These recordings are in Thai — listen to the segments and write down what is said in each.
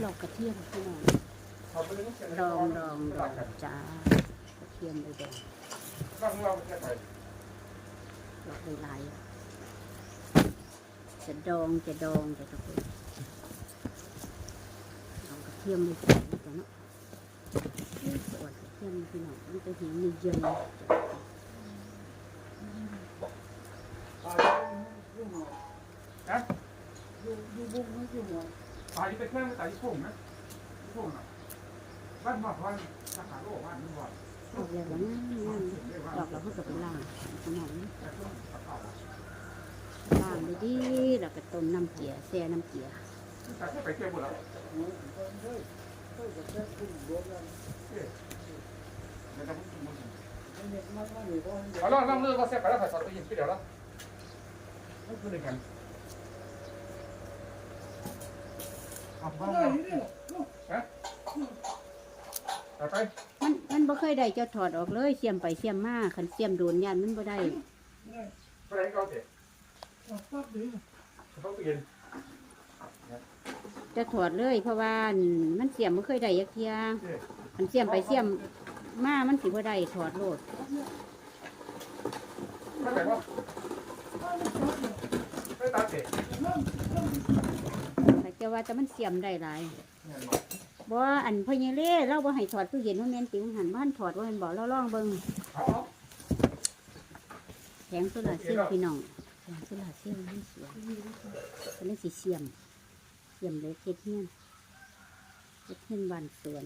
ดอกกระเทียมพี่น้องเขาไม่ได้เสียดองดองดองจ้ากระเทียมเลยดองบ้างเราแค่ไหลายจะดองจะดองจะทุกคนดองกระเทียมเลยใส่จ้ะเนาะสวนกระเทียมพี่น้องมันจะเห็นมีเยินนะอยู่อยู่บุ้งไม่อยู่หัว ตายไปแค่ไม่ตายพุ่งนะพุ่งอะบ้านมาพันทหารโลกบ้านนี่บ่อยดอกแล้วก็งามงามดอกเราก็จะไปล่างพี่น้องล่างเลยดีแล้วก็ต้มน้ำเกลือแช่น้ำเกลือแต่แค่ไปเที่ยวหมดแล้วเอาล่องล่องเลือกว่าเสียไปแล้วขอสอดตัวยินพี่เดี๋ยวแล้วไม่พูดกัน เอาบ้างฮะไปมันมันบ่เคยได้เจ้าถอดออกเลยเสียมไปเสียมมาคันเสียมโดนยันมันบ่ได้ไปไหนก็เสร็จเขาเปลี่ยนจะถอดเลยเพราะว่ามันเสียมบ่เคยได้ยักเทียคันเสียมไปเสียมมามันสิบ่ได้ถอดโลดไม่ไหนวะไม่ตาเสร็จ แต่ว่าแต่มันเสียมได้หลายบ่อันพ่อใหญ่เล่เราบ่ให้ถอดตู้เย็นว่าแม่นติวหันบ้านถอดว่าม่นบ่เราลองเบิ่งเอาเอาแผงโซลาร์เซลล์พี่น้องแผงโซลาร์เซลล์นี่สวยก็เลยสิเสียมเสียมเล็กเฮ็ดเฮียเฮ็ดเฮียนบ้านสวน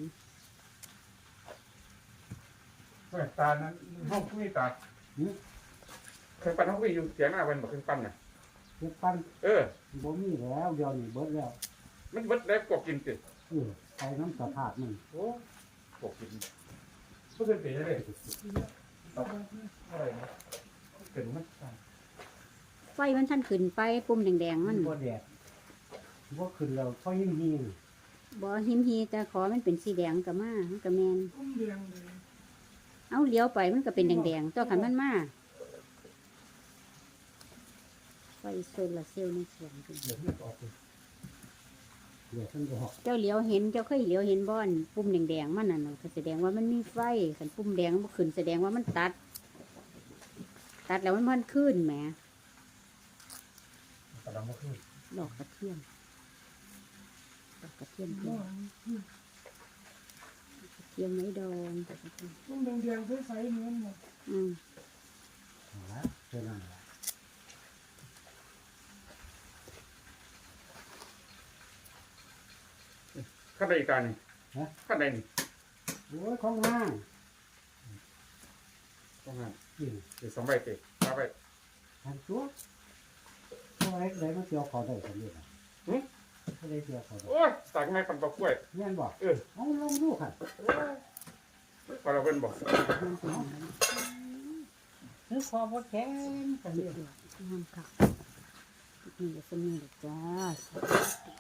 ตานั้นห้องคุยตาเครื่องปั้นห้องคุยอยู่เสียหน้าเป็นบอกเครื่องปั้นน่ะ เฮ็ดปั้นเออ บ่มีแล้วเดี๋ยวนี้เบิดแล้วมันเบิดแล้วกบกินสิเออใส่น้ำสภาพมันโอ้กบกินก็เป็นปีเลยอะไรนะเป็นมันไฟมันท่านขึ้นไปปุ่มแดงๆมันบ่แดดบ่ขึ้นแล้วก็ยิ่งหิงบ่หิมฮีแต่ขอมันเป็นสีแดงก็มามันก็แมนเอาเลี้ยวไปมันก็เป็นแดงๆตัวขันมันมา ไฟโซลาร์เซลล์ในสวนพุ่นเดี๋ยวมันออกเดี๋ยวท่านบอกเจ้าเลี้ยวเห็นเจ้าเคยเลี้ยวเห็นบ่อนปุ่มแดงๆมันน่ะนะก็แสดงว่ามันมีไฟขันปุ่มแดงมันขึ้นแสดงว่ามันตัด ตัดแล้วมันมันขึ้นแหมกำลังมาขึ้นดอกกระเทียมดอกกระเทียมดองกระเทียมไม้ดองดอกกระเทียมต้องแดงๆใสๆเหมือนหมดอืม เอาละเท่านั้นล่ะ ขั้นใดอีกการนี่ขั้นใดนี่โอ้ยของห้างต้องงานนี่เดี๋ยวสองใบเตะสามใบทันตัวเอาไว้ได้มาเกี่ยวเขาได้สำเร็จอะก็ได้เกี่ยวเขาได้โอ้ยตากแม่ปันปลากล้วยแม่นบอกเออ เอาลองดูค่ะพอเราเป็นบอกมันเป็นอย่างนั้นซื้อคอบ่แข็งกันเดืเด้อดๆงามค่ะนี่ก็จะมีดอกจ้า